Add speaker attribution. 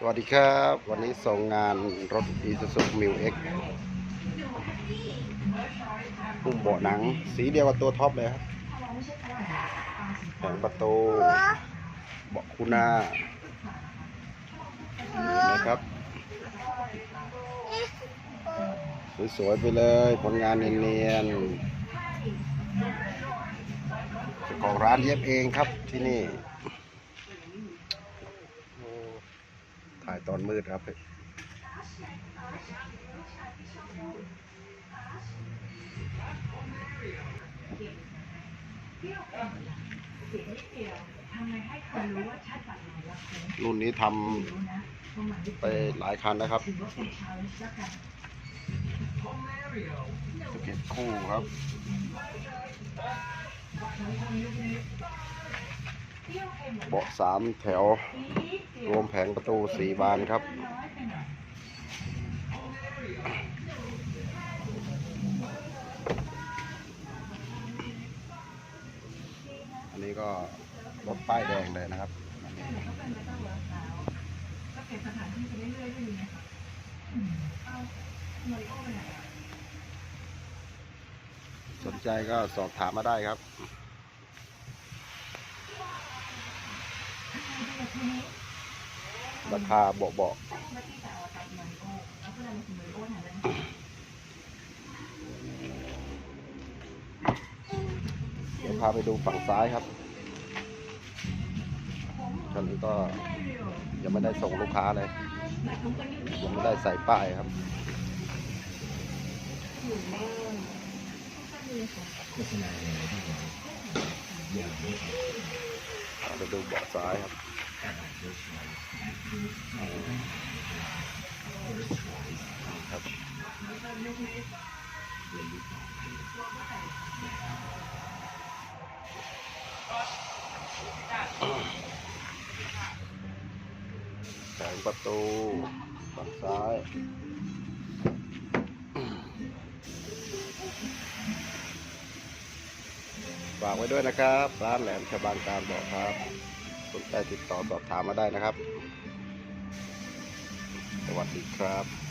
Speaker 1: สวัสดีครับ วันนี้ส่งงานรถ i s u z u m i l X ปุ่มเบาะหนัง สีเดียวกับตัวท็อปเลยครับแผงประตูเบาะคูน่านะครับ สวยๆไปเลยผลงานเนียนๆของร้านเย็บเองครับที่นี่ โอ้ ถ่ายตอนมืดครับ รุ่นนี้ทำไปหลายคันนะครับสเก็ตคู่ครับ เบาะสามแถว รวมแผงประตูสี่บานครับ อันนี้ก็รถป้ายแดงเลยนะครับสนใจก็สอบถามมาได้ครับ ราคาเบาๆเดี๋ยวพาไปดูฝั่งซ้ายครับคันนี้ก็ยังไม่ได้ส่งลูกค้าเลย ยังไม่ได้ใส่ป้ายครับไปดูเบาะซ้ายครับ ครับแผงประตูฝั่งซ้ายฝากไว้ด้วยนะครับ ร้านแหลมฉบางการบอกครับ สนใจติดต่อสอบถามมาได้นะครับ สวัสดีครับ